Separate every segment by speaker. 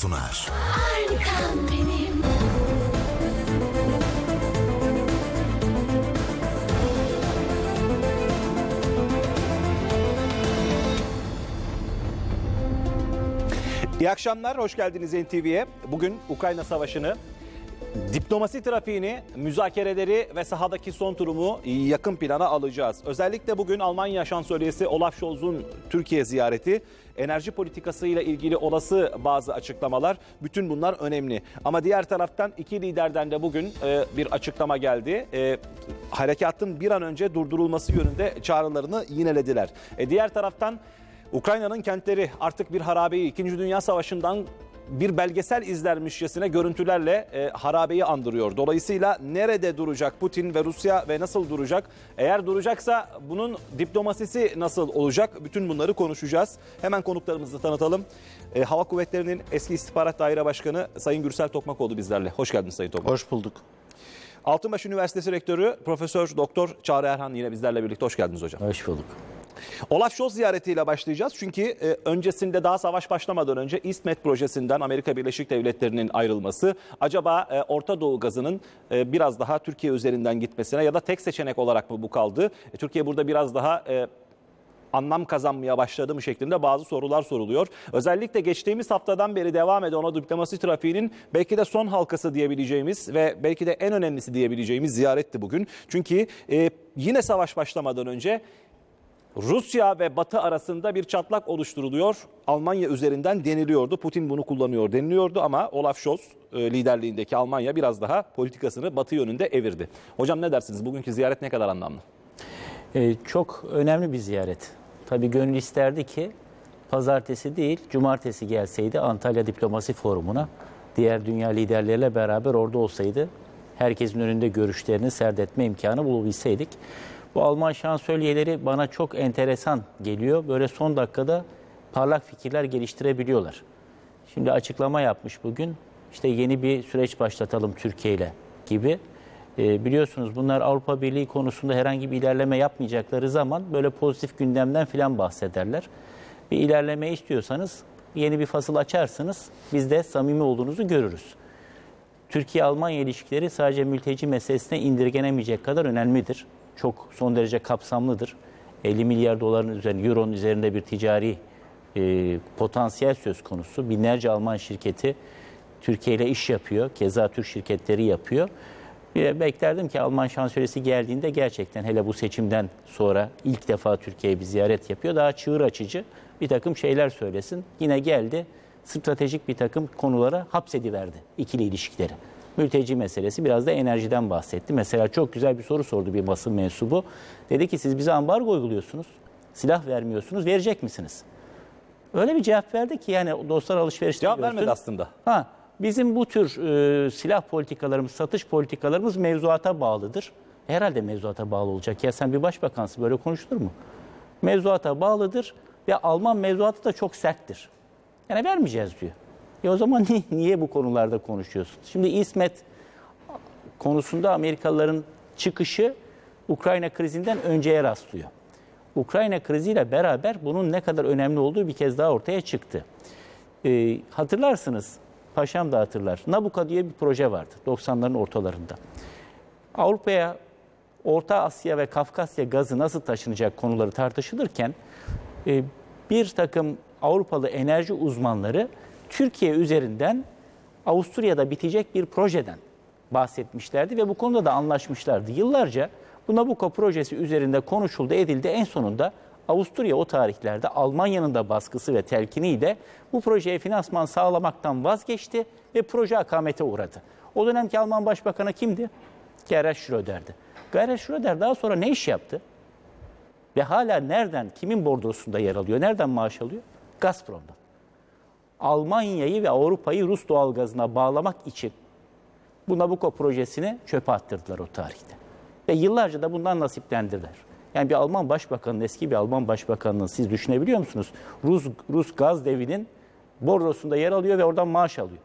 Speaker 1: sunar.
Speaker 2: Harikam benim.
Speaker 3: İyi akşamlar, hoş geldiniz NTV'ye. Bugün Ukrayna Savaşı'nı, diplomasi trafiğini, müzakereleri ve sahadaki son durumu yakın plana alacağız. Özellikle bugün Almanya Şansölyesi Olaf Scholz'un Türkiye ziyareti, enerji politikasıyla ilgili olası bazı açıklamalar, bütün bunlar önemli. Ama diğer taraftan iki liderden de bugün e, bir açıklama geldi. E, harekatın bir an önce durdurulması yönünde çağrılarını yinelediler. E, diğer taraftan Ukrayna'nın kentleri artık bir harabeyi 2. Dünya Savaşı'ndan bir belgesel izlermişçesine görüntülerle e, harabeyi andırıyor. Dolayısıyla nerede duracak Putin ve Rusya ve nasıl duracak? Eğer duracaksa bunun diplomasisi nasıl olacak? Bütün bunları konuşacağız. Hemen konuklarımızı tanıtalım. E, Hava Kuvvetleri'nin eski istihbarat daire başkanı Sayın Gürsel Tokmakoğlu bizlerle. Hoş geldiniz Sayın Tokmak.
Speaker 4: Hoş bulduk.
Speaker 3: Altınbaş Üniversitesi Rektörü Profesör Doktor Çağrı Erhan yine bizlerle birlikte. Hoş geldiniz hocam.
Speaker 4: Hoş bulduk.
Speaker 3: Olaf Scholz ziyaretiyle başlayacağız. Çünkü e, öncesinde daha savaş başlamadan önce İsmet projesinden Amerika Birleşik Devletleri'nin ayrılması acaba e, Orta Doğu gazının e, biraz daha Türkiye üzerinden gitmesine ya da tek seçenek olarak mı bu kaldı? E, Türkiye burada biraz daha e, anlam kazanmaya başladı mı şeklinde bazı sorular soruluyor. Özellikle geçtiğimiz haftadan beri devam eden o diplomasi trafiğinin belki de son halkası diyebileceğimiz ve belki de en önemlisi diyebileceğimiz ziyaretti bugün. Çünkü e, yine savaş başlamadan önce Rusya ve Batı arasında bir çatlak oluşturuluyor. Almanya üzerinden deniliyordu. Putin bunu kullanıyor deniliyordu ama Olaf Scholz e, liderliğindeki Almanya biraz daha politikasını Batı yönünde evirdi. Hocam ne dersiniz? Bugünkü ziyaret ne kadar anlamlı?
Speaker 4: Ee, çok önemli bir ziyaret. Tabii gönül isterdi ki pazartesi değil, cumartesi gelseydi Antalya Diplomasi Forumu'na. Diğer dünya liderleriyle beraber orada olsaydı. Herkesin önünde görüşlerini serdetme imkanı bulabilseydik. Bu Alman şansölyeleri bana çok enteresan geliyor. Böyle son dakikada parlak fikirler geliştirebiliyorlar. Şimdi açıklama yapmış bugün. İşte yeni bir süreç başlatalım Türkiye ile gibi. Ee, biliyorsunuz bunlar Avrupa Birliği konusunda herhangi bir ilerleme yapmayacakları zaman böyle pozitif gündemden filan bahsederler. Bir ilerleme istiyorsanız yeni bir fasıl açarsınız. Biz de samimi olduğunuzu görürüz. Türkiye-Almanya ilişkileri sadece mülteci meselesine indirgenemeyecek kadar önemlidir. Çok son derece kapsamlıdır. 50 milyar doların üzerinde, euronun üzerinde bir ticari e, potansiyel söz konusu. Binlerce Alman şirketi Türkiye ile iş yapıyor. Keza Türk şirketleri yapıyor. Bir beklerdim ki Alman şansölyesi geldiğinde gerçekten hele bu seçimden sonra ilk defa Türkiye'ye bir ziyaret yapıyor. Daha çığır açıcı bir takım şeyler söylesin. Yine geldi stratejik bir takım konulara hapsediverdi ikili ilişkileri. Mülteci meselesi biraz da enerjiden bahsetti. Mesela çok güzel bir soru sordu bir basın mensubu. Dedi ki siz bize ambargo uyguluyorsunuz. Silah vermiyorsunuz. Verecek misiniz? Öyle bir cevap verdi ki yani dostlar alışverişte
Speaker 3: Cevap
Speaker 4: görsün.
Speaker 3: vermedi aslında.
Speaker 4: Ha, bizim bu tür e, silah politikalarımız, satış politikalarımız mevzuata bağlıdır. Herhalde mevzuata bağlı olacak. Ya sen bir başbakansın böyle konuşulur mu? Mevzuata bağlıdır ve Alman mevzuatı da çok serttir. Yani vermeyeceğiz diyor. Ya o zaman niye, niye bu konularda konuşuyorsun? Şimdi İsmet konusunda Amerikalıların çıkışı Ukrayna krizinden önceye rastlıyor. Ukrayna kriziyle beraber bunun ne kadar önemli olduğu bir kez daha ortaya çıktı. Ee, hatırlarsınız, Paşam da hatırlar. Nabucco diye bir proje vardı 90'ların ortalarında. Avrupa'ya, Orta Asya ve Kafkasya gazı nasıl taşınacak konuları tartışılırken e, bir takım Avrupalı enerji uzmanları Türkiye üzerinden Avusturya'da bitecek bir projeden bahsetmişlerdi ve bu konuda da anlaşmışlardı. Yıllarca bu Nabucco projesi üzerinde konuşuldu, edildi. En sonunda Avusturya o tarihlerde Almanya'nın da baskısı ve telkiniyle bu projeye finansman sağlamaktan vazgeçti ve proje akamete uğradı. O dönemki Alman Başbakanı kimdi? Gerhard Schröder'di. Gerhard Schröder daha sonra ne iş yaptı? Ve hala nereden, kimin bordrosunda yer alıyor? Nereden maaş alıyor? Gazprom'dan. Almanya'yı ve Avrupa'yı Rus doğalgazına bağlamak için bu Nabucco projesini çöpe attırdılar o tarihte. Ve yıllarca da bundan nasiplendiler. Yani bir Alman başbakanının, eski bir Alman başbakanının siz düşünebiliyor musunuz? Rus, Rus gaz devinin bordrosunda yer alıyor ve oradan maaş alıyor.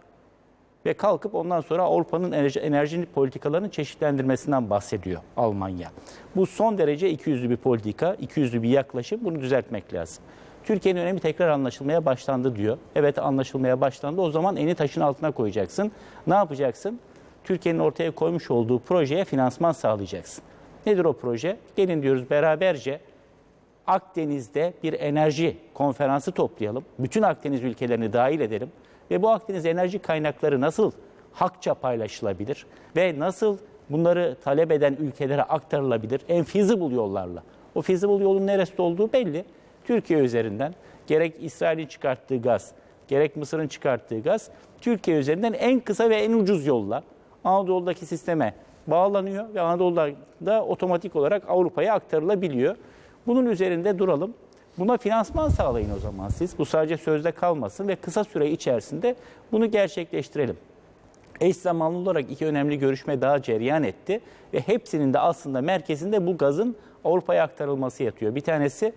Speaker 4: Ve kalkıp ondan sonra Avrupa'nın enerji, enerji politikalarının çeşitlendirmesinden bahsediyor Almanya. Bu son derece ikiyüzlü bir politika, ikiyüzlü bir yaklaşım. Bunu düzeltmek lazım. Türkiye'nin önemi tekrar anlaşılmaya başlandı diyor. Evet anlaşılmaya başlandı. O zaman eni taşın altına koyacaksın. Ne yapacaksın? Türkiye'nin ortaya koymuş olduğu projeye finansman sağlayacaksın. Nedir o proje? Gelin diyoruz beraberce Akdeniz'de bir enerji konferansı toplayalım. Bütün Akdeniz ülkelerini dahil edelim. Ve bu Akdeniz enerji kaynakları nasıl hakça paylaşılabilir ve nasıl bunları talep eden ülkelere aktarılabilir en feasible yollarla. O feasible yolun neresi olduğu belli. Türkiye üzerinden gerek İsrail'in çıkarttığı gaz, gerek Mısır'ın çıkarttığı gaz Türkiye üzerinden en kısa ve en ucuz yolla Anadolu'daki sisteme bağlanıyor ve Anadolu'da otomatik olarak Avrupa'ya aktarılabiliyor. Bunun üzerinde duralım. Buna finansman sağlayın o zaman siz. Bu sadece sözde kalmasın ve kısa süre içerisinde bunu gerçekleştirelim. Eş zamanlı olarak iki önemli görüşme daha cereyan etti ve hepsinin de aslında merkezinde bu gazın Avrupa'ya aktarılması yatıyor. Bir tanesi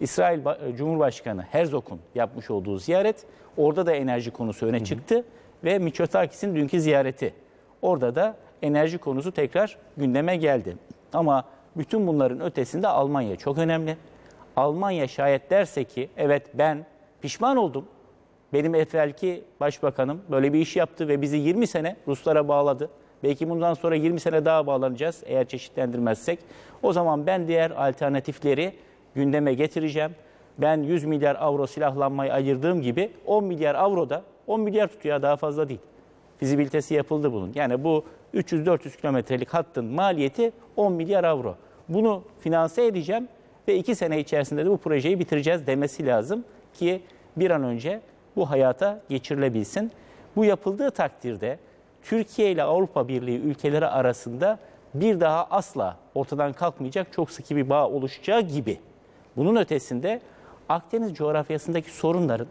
Speaker 4: İsrail Ba- Cumhurbaşkanı Herzog'un yapmış olduğu ziyaret. Orada da enerji konusu öne çıktı ve Mitsotakis'in dünkü ziyareti. Orada da enerji konusu tekrar gündeme geldi. Ama bütün bunların ötesinde Almanya çok önemli. Almanya şayet derse ki evet ben pişman oldum. Benim evvelki başbakanım böyle bir iş yaptı ve bizi 20 sene Ruslara bağladı. Belki bundan sonra 20 sene daha bağlanacağız eğer çeşitlendirmezsek. O zaman ben diğer alternatifleri gündeme getireceğim. Ben 100 milyar avro silahlanmayı ayırdığım gibi 10 milyar avro da 10 milyar tutuyor daha fazla değil. Fizibilitesi yapıldı bunun. Yani bu 300-400 kilometrelik hattın maliyeti 10 milyar avro. Bunu finanse edeceğim ve 2 sene içerisinde de bu projeyi bitireceğiz demesi lazım ki bir an önce bu hayata geçirilebilsin. Bu yapıldığı takdirde Türkiye ile Avrupa Birliği ülkeleri arasında bir daha asla ortadan kalkmayacak çok sıkı bir bağ oluşacağı gibi. Bunun ötesinde Akdeniz coğrafyasındaki sorunların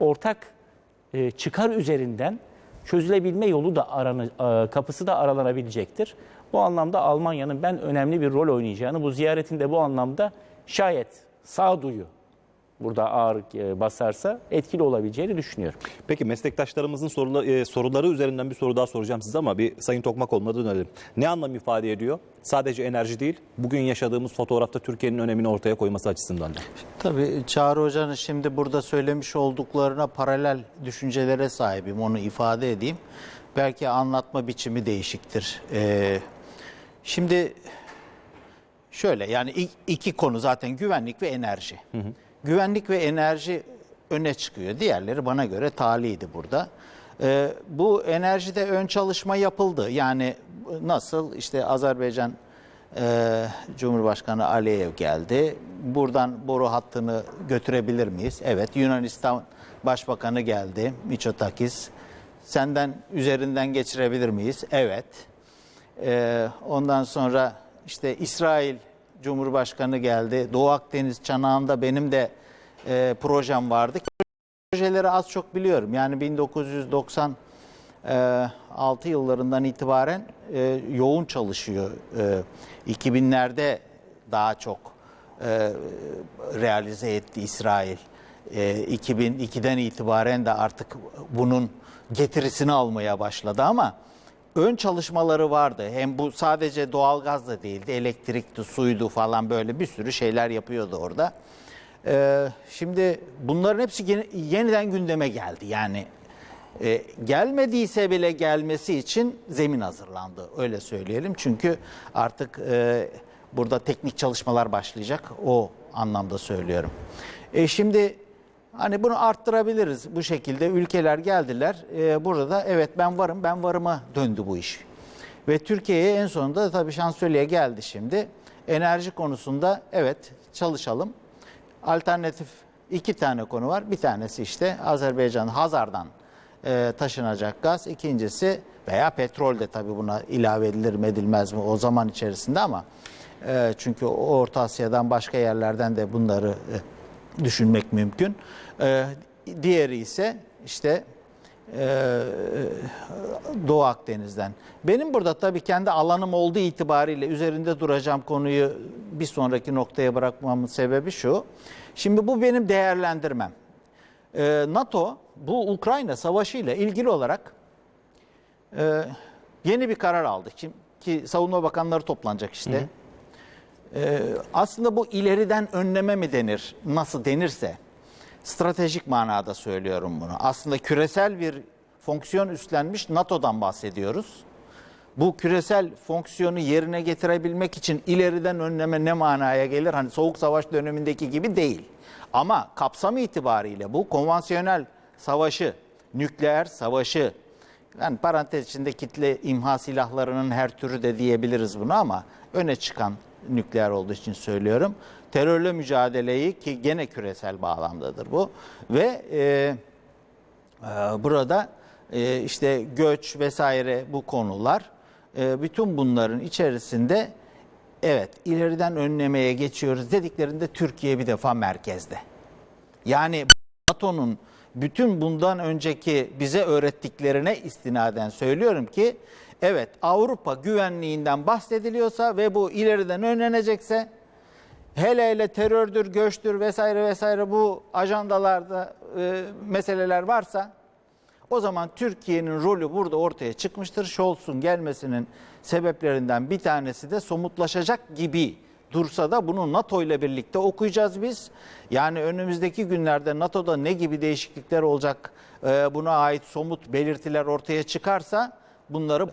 Speaker 4: ortak e, çıkar üzerinden çözülebilme yolu da aranı, e, kapısı da aralanabilecektir. Bu anlamda Almanya'nın ben önemli bir rol oynayacağını, bu ziyaretinde bu anlamda şayet sağduyu burada ağır e, basarsa etkili olabileceğini düşünüyorum.
Speaker 3: Peki meslektaşlarımızın e, soruları üzerinden bir soru daha soracağım size ama bir Sayın Tokmakoğlu'na dönelim. Ne anlam ifade ediyor? Sadece enerji değil, bugün yaşadığımız fotoğrafta Türkiye'nin önemini ortaya koyması açısından da.
Speaker 1: Tabii Çağrı Hoca'nın şimdi burada söylemiş olduklarına paralel düşüncelere sahibim onu ifade edeyim. Belki anlatma biçimi değişiktir. Ee, şimdi şöyle yani ik- iki konu zaten güvenlik ve enerji. Güvenlik ve enerji öne çıkıyor. Diğerleri bana göre taliydi burada. Ee, bu enerjide ön çalışma yapıldı. Yani nasıl işte Azerbaycan e, Cumhurbaşkanı Aliyev geldi. Buradan boru hattını götürebilir miyiz? Evet. Yunanistan Başbakanı geldi. Mitsotakis. Senden üzerinden geçirebilir miyiz? Evet. Ee, ondan sonra işte İsrail Cumhurbaşkanı geldi. Doğu Akdeniz çanağında benim de e, projem vardı. Projeleri az çok biliyorum. Yani 1996 yıllarından itibaren e, yoğun çalışıyor. E, 2000'lerde daha çok e, realize etti İsrail. E, 2002'den itibaren de artık bunun getirisini almaya başladı ama ön çalışmaları vardı. Hem bu sadece doğalgaz da değildi, elektrikti, suydu falan böyle bir sürü şeyler yapıyordu orada. Ee, şimdi bunların hepsi yeni- yeniden gündeme geldi. Yani e, gelmediyse bile gelmesi için zemin hazırlandı. Öyle söyleyelim. Çünkü artık e, burada teknik çalışmalar başlayacak. O anlamda söylüyorum. E, şimdi hani bunu arttırabiliriz bu şekilde. Ülkeler geldiler. E, burada da evet ben varım, ben varıma döndü bu iş. Ve Türkiye'ye en sonunda da tabii şansölye geldi şimdi. Enerji konusunda evet çalışalım. Alternatif iki tane konu var. Bir tanesi işte Azerbaycan Hazar'dan e, taşınacak gaz. İkincisi veya petrol de tabii buna ilave edilir mi edilmez mi o zaman içerisinde ama e, çünkü Orta Asya'dan başka yerlerden de bunları e, düşünmek mümkün. E, diğeri ise işte e, Doğu Akdeniz'den. Benim burada tabii kendi alanım olduğu itibariyle üzerinde duracağım konuyu bir sonraki noktaya bırakmamın sebebi şu. Şimdi bu benim değerlendirmem. Ee, NATO bu Ukrayna Savaşı ile ilgili olarak e, yeni bir karar aldı. Kim, ki savunma bakanları toplanacak işte. Ee, aslında bu ileriden önleme mi denir, nasıl denirse Stratejik manada söylüyorum bunu. Aslında küresel bir fonksiyon üstlenmiş NATO'dan bahsediyoruz. Bu küresel fonksiyonu yerine getirebilmek için ileriden önleme ne manaya gelir? Hani soğuk savaş dönemindeki gibi değil. Ama kapsam itibariyle bu konvansiyonel savaşı, nükleer savaşı, yani parantez içinde kitle imha silahlarının her türü de diyebiliriz bunu ama öne çıkan nükleer olduğu için söylüyorum. Terörle mücadeleyi ki gene küresel bağlamdadır bu ve e, ee, Burada e, işte göç vesaire bu konular e, bütün bunların içerisinde evet ileriden önlemeye geçiyoruz dediklerinde Türkiye bir defa merkezde. Yani NATO'nun bütün bundan önceki bize öğrettiklerine istinaden söylüyorum ki evet Avrupa güvenliğinden bahsediliyorsa ve bu ileriden önlenecekse hele hele terördür, göçtür vesaire vesaire bu ajandalarda e, meseleler varsa o zaman Türkiye'nin rolü burada ortaya çıkmıştır. Scholz'un gelmesinin sebeplerinden bir tanesi de somutlaşacak gibi dursa da bunu NATO ile birlikte okuyacağız biz. Yani önümüzdeki günlerde NATO'da ne gibi değişiklikler olacak e, buna ait somut belirtiler ortaya çıkarsa bunları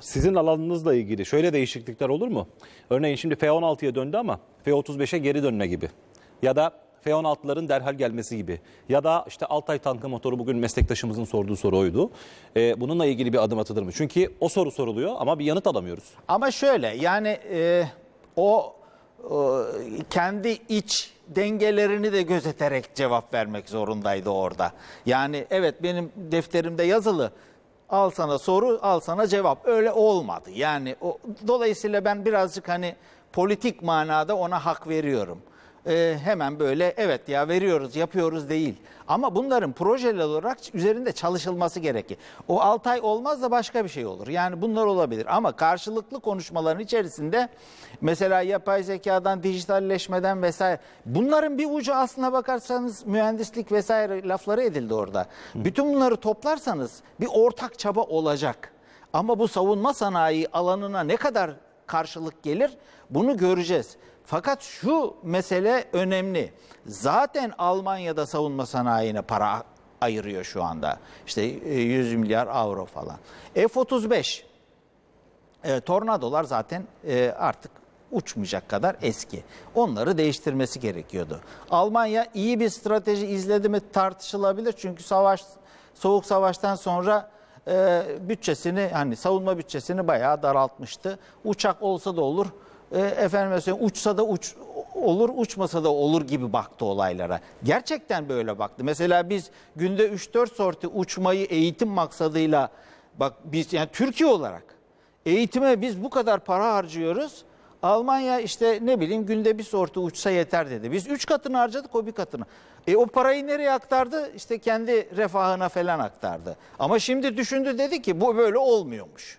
Speaker 3: Sizin alanınızla ilgili şöyle değişiklikler olur mu? Örneğin şimdi F-16'ya döndü ama F-35'e geri dönme gibi. Ya da F-16'ların derhal gelmesi gibi. Ya da işte Altay tankı motoru bugün meslektaşımızın sorduğu soru oydu. Ee, bununla ilgili bir adım atılır mı? Çünkü o soru soruluyor ama bir yanıt alamıyoruz.
Speaker 1: Ama şöyle yani e, o e, kendi iç dengelerini de gözeterek cevap vermek zorundaydı orada. Yani evet benim defterimde yazılı al sana soru al sana cevap öyle olmadı. Yani o, dolayısıyla ben birazcık hani politik manada ona hak veriyorum. E, hemen böyle evet ya veriyoruz yapıyoruz değil. Ama bunların projeli olarak üzerinde çalışılması gerekir. O 6 ay olmaz da başka bir şey olur. Yani bunlar olabilir. Ama karşılıklı konuşmaların içerisinde mesela yapay zekadan, dijitalleşmeden vesaire bunların bir ucu aslına bakarsanız mühendislik vesaire lafları edildi orada. Bütün bunları toplarsanız bir ortak çaba olacak. Ama bu savunma sanayi alanına ne kadar karşılık gelir bunu göreceğiz. Fakat şu mesele önemli. Zaten Almanya'da savunma sanayine para ayırıyor şu anda. İşte e, 100 milyar avro falan. F-35 e, tornadolar zaten e, artık uçmayacak kadar eski. Onları değiştirmesi gerekiyordu. Almanya iyi bir strateji izledi mi tartışılabilir. Çünkü savaş soğuk savaştan sonra e, bütçesini hani savunma bütçesini bayağı daraltmıştı. Uçak olsa da olur. E, efendim söyleyeyim, uçsa da uç olur, uçmasa da olur gibi baktı olaylara. Gerçekten böyle baktı. Mesela biz günde 3-4 sorti uçmayı eğitim maksadıyla bak biz yani Türkiye olarak eğitime biz bu kadar para harcıyoruz. Almanya işte ne bileyim günde bir sortu uçsa yeter dedi. Biz üç katını harcadık o bir katını. E o parayı nereye aktardı? İşte kendi refahına falan aktardı. Ama şimdi düşündü dedi ki bu böyle olmuyormuş.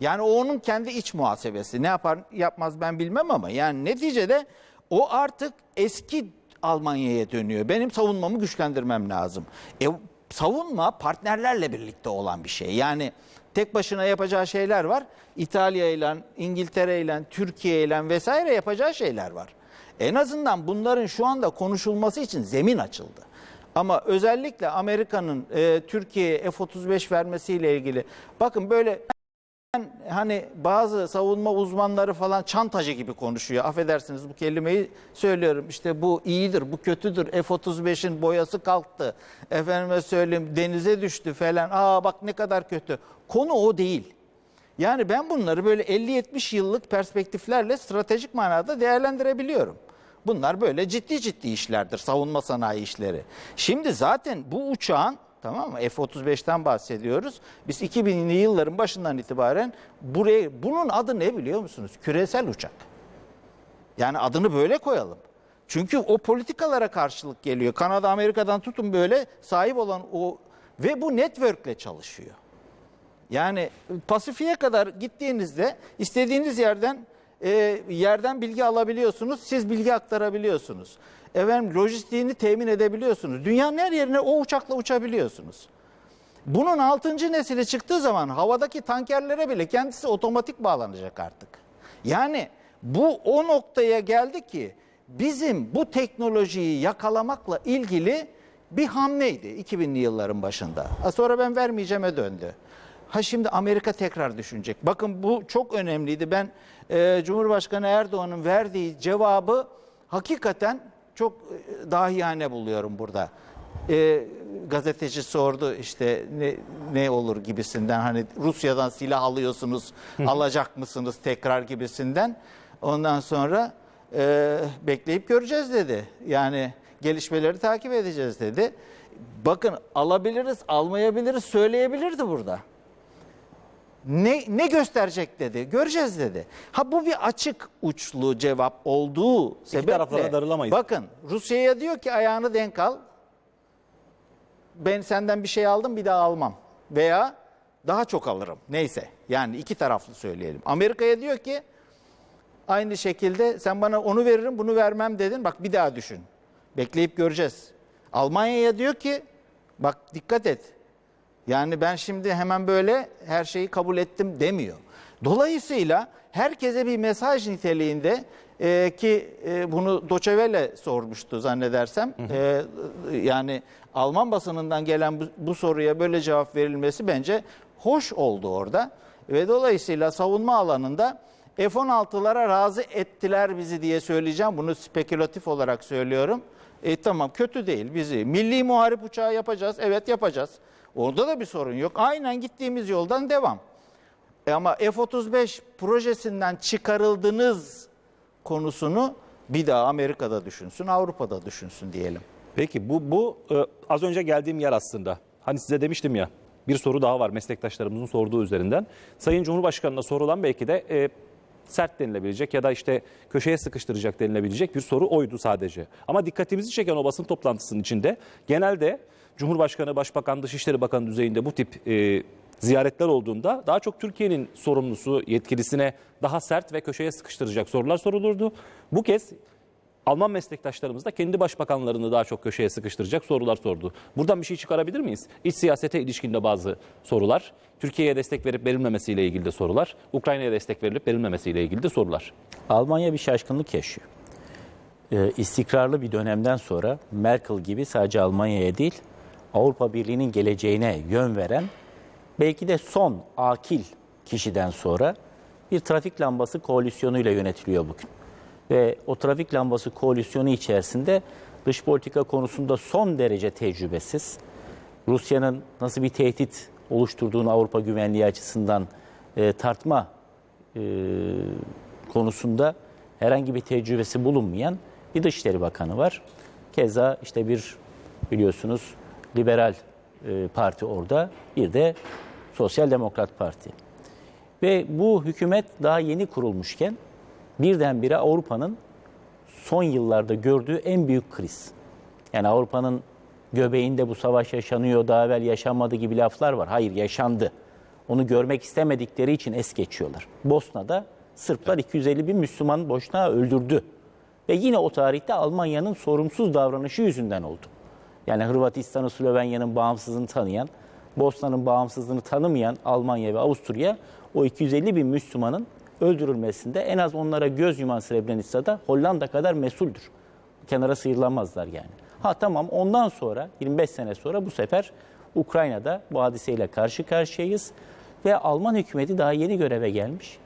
Speaker 1: Yani o onun kendi iç muhasebesi. Ne yapar yapmaz ben bilmem ama yani neticede o artık eski Almanya'ya dönüyor. Benim savunmamı güçlendirmem lazım. E, savunma partnerlerle birlikte olan bir şey. Yani tek başına yapacağı şeyler var. İtalya ile, İngiltere ile, Türkiye ile vesaire yapacağı şeyler var. En azından bunların şu anda konuşulması için zemin açıldı. Ama özellikle Amerika'nın e, Türkiye'ye F-35 vermesiyle ilgili bakın böyle hani bazı savunma uzmanları falan çantacı gibi konuşuyor. Affedersiniz bu kelimeyi söylüyorum. İşte bu iyidir, bu kötüdür. F-35'in boyası kalktı. Efendime söyleyeyim denize düştü falan. Aa bak ne kadar kötü. Konu o değil. Yani ben bunları böyle 50-70 yıllık perspektiflerle stratejik manada değerlendirebiliyorum. Bunlar böyle ciddi ciddi işlerdir, savunma sanayi işleri. Şimdi zaten bu uçağın Tamam mı? F-35'ten bahsediyoruz. Biz 2000'li yılların başından itibaren buraya bunun adı ne biliyor musunuz? Küresel uçak. Yani adını böyle koyalım. Çünkü o politikalara karşılık geliyor. Kanada, Amerika'dan tutun böyle sahip olan o ve bu network'le çalışıyor. Yani Pasifik'e kadar gittiğinizde istediğiniz yerden e, yerden bilgi alabiliyorsunuz. Siz bilgi aktarabiliyorsunuz. Efendim lojistiğini temin edebiliyorsunuz. Dünyanın her yerine o uçakla uçabiliyorsunuz. Bunun 6. nesili çıktığı zaman havadaki tankerlere bile kendisi otomatik bağlanacak artık. Yani bu o noktaya geldi ki bizim bu teknolojiyi yakalamakla ilgili bir hamleydi 2000'li yılların başında. Sonra ben vermeyeceğime döndü. Ha şimdi Amerika tekrar düşünecek. Bakın bu çok önemliydi. Ben e, Cumhurbaşkanı Erdoğan'ın verdiği cevabı hakikaten çok e, dahiyane buluyorum burada. E, gazeteci sordu işte ne ne olur gibisinden hani Rusya'dan silah alıyorsunuz alacak mısınız tekrar gibisinden. Ondan sonra e, bekleyip göreceğiz dedi. Yani gelişmeleri takip edeceğiz dedi. Bakın alabiliriz, almayabiliriz söyleyebilirdi burada. Ne, ne gösterecek dedi. Göreceğiz dedi. Ha bu bir açık uçlu cevap olduğu sebeple.
Speaker 3: taraflara darılamayız.
Speaker 1: Bakın Rusya'ya diyor ki ayağını denk al. Ben senden bir şey aldım bir daha almam. Veya daha çok alırım. Neyse. Yani iki taraflı söyleyelim. Amerika'ya diyor ki aynı şekilde sen bana onu veririm bunu vermem dedin. Bak bir daha düşün. Bekleyip göreceğiz. Almanya'ya diyor ki bak dikkat et. Yani ben şimdi hemen böyle her şeyi kabul ettim demiyor. Dolayısıyla herkese bir mesaj niteliğinde e, ki e, bunu Doçevele sormuştu zannedersem. E, yani Alman basınından gelen bu, bu soruya böyle cevap verilmesi bence hoş oldu orada. Ve dolayısıyla savunma alanında F-16'lara razı ettiler bizi diye söyleyeceğim. Bunu spekülatif olarak söylüyorum. E, tamam kötü değil bizi. Milli muharip uçağı yapacağız. Evet yapacağız. Orada da bir sorun yok. Aynen gittiğimiz yoldan devam. E ama F-35 projesinden çıkarıldınız konusunu bir daha Amerika'da düşünsün, Avrupa'da düşünsün diyelim.
Speaker 3: Peki bu bu e, az önce geldiğim yer aslında. Hani size demiştim ya bir soru daha var meslektaşlarımızın sorduğu üzerinden. Sayın Cumhurbaşkanı'na sorulan belki de e, sert denilebilecek ya da işte köşeye sıkıştıracak denilebilecek bir soru oydu sadece. Ama dikkatimizi çeken o basın toplantısının içinde genelde Cumhurbaşkanı, Başbakan, Dışişleri Bakanı düzeyinde bu tip e, ziyaretler olduğunda daha çok Türkiye'nin sorumlusu, yetkilisine daha sert ve köşeye sıkıştıracak sorular sorulurdu. Bu kez Alman meslektaşlarımız da kendi başbakanlarını daha çok köşeye sıkıştıracak sorular sordu. Buradan bir şey çıkarabilir miyiz? İç siyasete ilişkinde bazı sorular, Türkiye'ye destek verip verilmemesiyle ilgili de sorular, Ukrayna'ya destek verilip verilmemesiyle ilgili de sorular.
Speaker 4: Almanya bir şaşkınlık yaşıyor. Ee, istikrarlı bir dönemden sonra Merkel gibi sadece Almanya'ya değil Avrupa Birliği'nin geleceğine yön veren belki de son akil kişiden sonra bir trafik lambası koalisyonuyla yönetiliyor bugün. Ve o trafik lambası koalisyonu içerisinde dış politika konusunda son derece tecrübesiz, Rusya'nın nasıl bir tehdit oluşturduğunu Avrupa güvenliği açısından e, tartma e, konusunda herhangi bir tecrübesi bulunmayan bir Dışişleri Bakanı var. Keza işte bir biliyorsunuz liberal e, parti orada, bir de Sosyal Demokrat Parti. Ve bu hükümet daha yeni kurulmuşken birdenbire Avrupa'nın son yıllarda gördüğü en büyük kriz. Yani Avrupa'nın göbeğinde bu savaş yaşanıyor, daha evvel yaşanmadı gibi laflar var. Hayır yaşandı. Onu görmek istemedikleri için es geçiyorlar. Bosna'da Sırplar 250 bin Müslüman boşuna öldürdü. Ve yine o tarihte Almanya'nın sorumsuz davranışı yüzünden oldu. Yani Hırvatistan'ı, Slovenya'nın bağımsızlığını tanıyan, Bosna'nın bağımsızlığını tanımayan Almanya ve Avusturya o 250 bin Müslümanın öldürülmesinde en az onlara göz yuman Srebrenica'da Hollanda kadar mesuldür. Kenara sıyrılamazlar yani. Ha tamam ondan sonra 25 sene sonra bu sefer Ukrayna'da bu hadiseyle karşı karşıyayız ve Alman hükümeti daha yeni göreve gelmiş.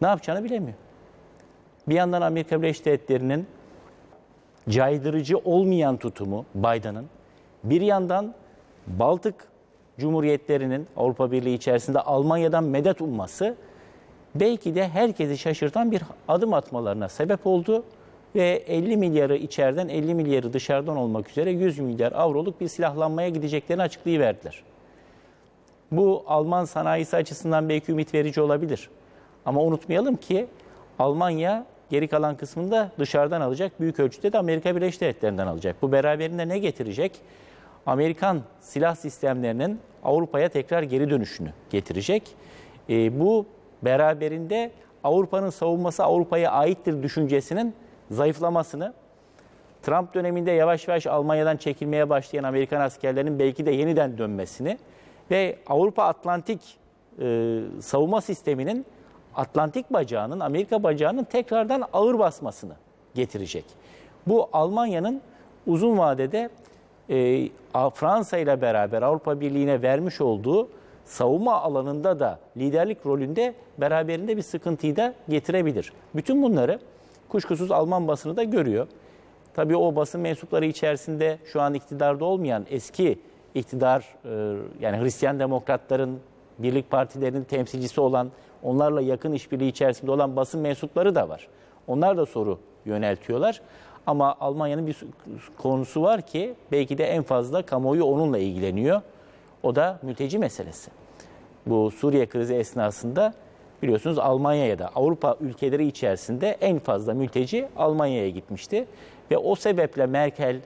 Speaker 4: Ne yapacağını bilemiyor. Bir yandan Amerika Birleşik Devletleri'nin caydırıcı olmayan tutumu Biden'ın, bir yandan Baltık Cumhuriyetlerinin Avrupa Birliği içerisinde Almanya'dan medet umması belki de herkesi şaşırtan bir adım atmalarına sebep oldu ve 50 milyarı içeriden 50 milyarı dışarıdan olmak üzere 100 milyar avroluk bir silahlanmaya gideceklerini açıklayıverdiler. Bu Alman sanayisi açısından belki ümit verici olabilir. Ama unutmayalım ki Almanya geri kalan kısmında dışarıdan alacak. Büyük ölçüde de Amerika Birleşik Devletleri'nden alacak. Bu beraberinde ne getirecek? Amerikan silah sistemlerinin Avrupa'ya tekrar geri dönüşünü getirecek. E, bu beraberinde Avrupa'nın savunması Avrupa'ya aittir düşüncesinin zayıflamasını, Trump döneminde yavaş yavaş Almanya'dan çekilmeye başlayan Amerikan askerlerinin belki de yeniden dönmesini ve Avrupa Atlantik e, savunma sisteminin Atlantik bacağının, Amerika bacağının tekrardan ağır basmasını getirecek. Bu Almanya'nın uzun vadede e, Fransa ile beraber Avrupa Birliği'ne vermiş olduğu savunma alanında da liderlik rolünde beraberinde bir sıkıntıyı da getirebilir. Bütün bunları kuşkusuz Alman basını da görüyor. Tabii o basın mensupları içerisinde şu an iktidarda olmayan eski iktidar e, yani Hristiyan demokratların birlik partilerinin temsilcisi olan onlarla yakın işbirliği içerisinde olan basın mensupları da var. Onlar da soru yöneltiyorlar. Ama Almanya'nın bir konusu var ki belki de en fazla kamuoyu onunla ilgileniyor. O da mülteci meselesi. Bu Suriye krizi esnasında biliyorsunuz Almanya'ya da Avrupa ülkeleri içerisinde en fazla mülteci Almanya'ya gitmişti. Ve o sebeple Merkel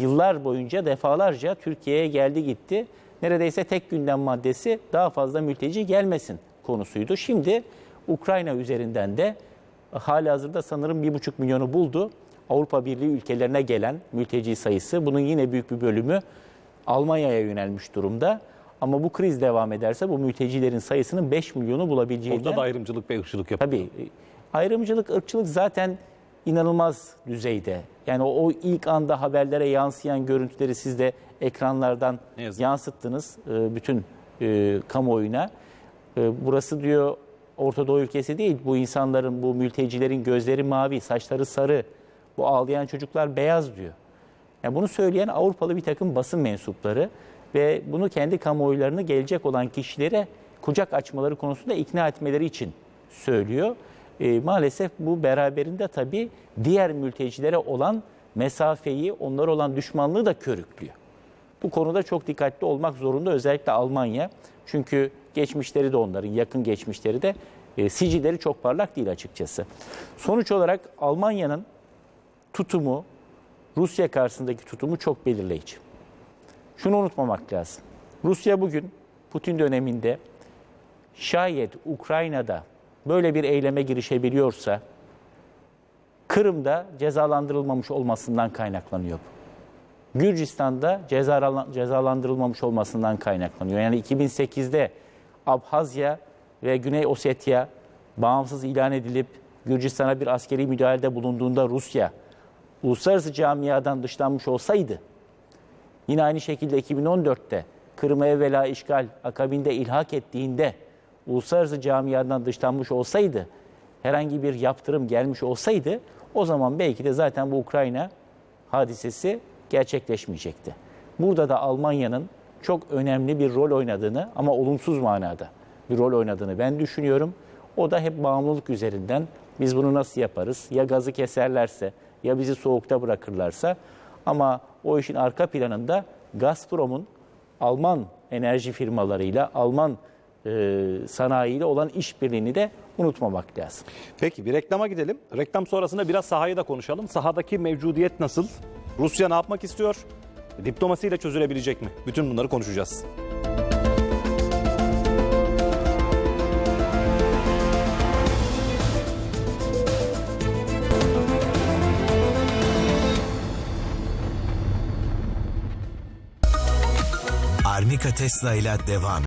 Speaker 4: yıllar boyunca defalarca Türkiye'ye geldi gitti. Neredeyse tek gündem maddesi daha fazla mülteci gelmesin konusuydu. Şimdi Ukrayna üzerinden de hali hazırda sanırım 1,5 milyonu buldu. Avrupa Birliği ülkelerine gelen mülteci sayısı bunun yine büyük bir bölümü Almanya'ya yönelmiş durumda. Ama bu kriz devam ederse bu mültecilerin sayısının 5 milyonu bulabileceği
Speaker 3: Burada da ayrımcılık ve ırkçılık yapıyor.
Speaker 4: Tabii ayrımcılık, ırkçılık zaten inanılmaz düzeyde. Yani o, o ilk anda haberlere yansıyan görüntüleri siz de ekranlardan yansıttınız e, bütün e, kamuoyuna. E, burası diyor Orta Doğu ülkesi değil. Bu insanların, bu mültecilerin gözleri mavi, saçları sarı. Bu ağlayan çocuklar beyaz diyor. Yani bunu söyleyen Avrupalı bir takım basın mensupları ve bunu kendi kamuoylarını gelecek olan kişilere kucak açmaları konusunda ikna etmeleri için söylüyor. E, maalesef bu beraberinde tabii diğer mültecilere olan mesafeyi, onlara olan düşmanlığı da körüklüyor. Bu konuda çok dikkatli olmak zorunda özellikle Almanya. Çünkü geçmişleri de onların, yakın geçmişleri de e, sicilleri çok parlak değil açıkçası. Sonuç olarak Almanya'nın tutumu, Rusya karşısındaki tutumu çok belirleyici. Şunu unutmamak lazım. Rusya bugün Putin döneminde şayet Ukrayna'da böyle bir eyleme girişebiliyorsa Kırım'da cezalandırılmamış olmasından kaynaklanıyor bu. Gürcistan'da cezalan- cezalandırılmamış olmasından kaynaklanıyor. Yani 2008'de Abhazya ve Güney Ossetya bağımsız ilan edilip Gürcistan'a bir askeri müdahalede bulunduğunda Rusya uluslararası camiadan dışlanmış olsaydı Yine aynı şekilde 2014'te Kırım'ı evvela işgal, akabinde ilhak ettiğinde uluslararası camiadan dışlanmış olsaydı, herhangi bir yaptırım gelmiş olsaydı o zaman belki de zaten bu Ukrayna hadisesi gerçekleşmeyecekti. Burada da Almanya'nın çok önemli bir rol oynadığını ama olumsuz manada bir rol oynadığını ben düşünüyorum. O da hep bağımlılık üzerinden biz bunu nasıl yaparız? Ya gazı keserlerse ya bizi soğukta bırakırlarsa ama o işin arka planında Gazprom'un Alman enerji firmalarıyla, Alman e, sanayiyle olan işbirliğini de unutmamak lazım.
Speaker 3: Peki bir reklama gidelim. Reklam sonrasında biraz sahayı da konuşalım. Sahadaki mevcudiyet nasıl? Rusya ne yapmak istiyor? Diplomasiyle çözülebilecek mi? Bütün bunları konuşacağız.
Speaker 5: Arnika Tesla ile devam.